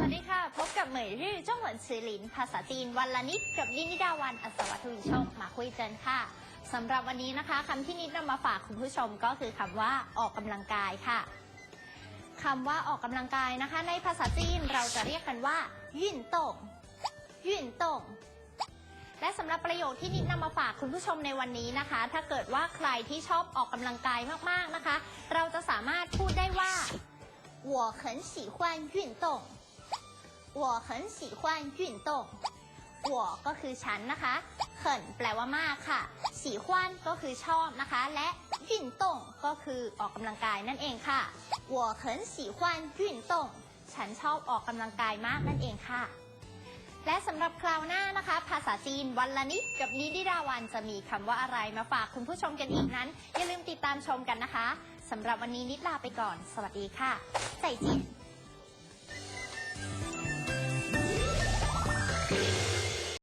วัสดีค่ะ พบกับเหมยรื่อจ้องหวนซือหลิน ภาษาจีนวันละนิดกับยินนิดาวันอัศวทวีโชคมาคุยเจนค่ะสำหรับวันนี้นะคะคำที่นิดนำมาฝากคุณผู้ชมก็คือคำว่าออกกำลังกายค่ะคำว่าออกกำลังกายนะคะ ในภาษาจีนเราจะเรียกกันว่ายื่นตงยื่นตงและสำหรับประโยคที่นิดนำมาฝากคุณผู้ชมในวันนี้นะคะ ถ้าเกิดว่าใครที่ชอบออกกำลังกายมากๆนะคะ เราจะสามารถพูดได้ว่า我很喜欢运动 我很喜欢运动我ก็คือฉันนะคะเขินแปลว่ามากค่ะ喜欢ก็คือชอบนะคะ และ运动ก็คือออกกำลังกายนั่นเองค่ะ我很喜欢运动ฉันชอบออกกำลังกายมากนั่นเองค่ะ และสำหรับคราวหน้านะคะ ภาษาจีนวันละนิดกับนิดิดาวันจะมีคำว่าอะไรมาฝากคุณผู้ชมกันอีกนั้น อย่าลืมติดตามชมกันนะคะสำหรับวันนี้นิดลาไปก่อน สวัสดีค่ะใจจีน